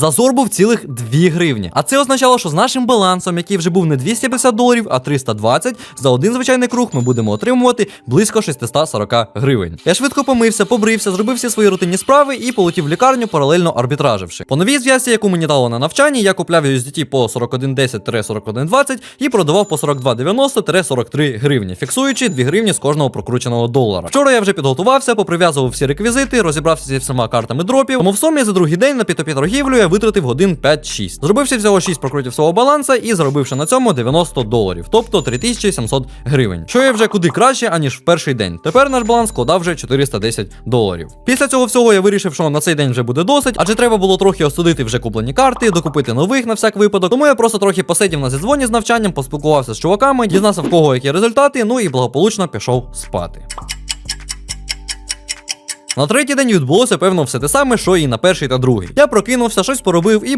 Зазор був цілих 2 гривні. А це означало, що з нашим балансом, який вже був не 250 доларів, а 320, за один звичайний круг ми будемо отримувати близько 640 гривень. Я швидко помився, побрився, зробив всі свої рутинні справи і полетів в лікарню, паралельно арбітраживши. По новій зв'язці, яку мені дало на навчанні, я купляв USDT по 4110-4120 і продавав по 4290-43 гривні, фіксуючи 2 гривні з кожного прокрученого долара. Вчора я вже підготувався, поприв'язував всі реквізити, розібрався зі всіма картами дропів. Тому в сумі за другий день на P2P торгівлю я витратив годин 5-6. Зробивши всього 6 прокрутів свого баланса і заробивши на цьому 90 доларів, тобто 3700 гривень. Що є вже куди краще, аніж в перший день. Тепер наш баланс складав вже 410 доларів. Після цього всього я вирішив, що на цей день вже буде досить, адже треба було трохи осудити вже куплені карти, докупити нових на всяк випадок. Тому я просто трохи посидів на зідзвоні з навчанням, поспілкувався з чуваками, дізнався в кого які результати, ну і благополучно пішов спати. На третій день відбулося певно все те саме, що і на перший та другий. Я прокинувся, щось поробив і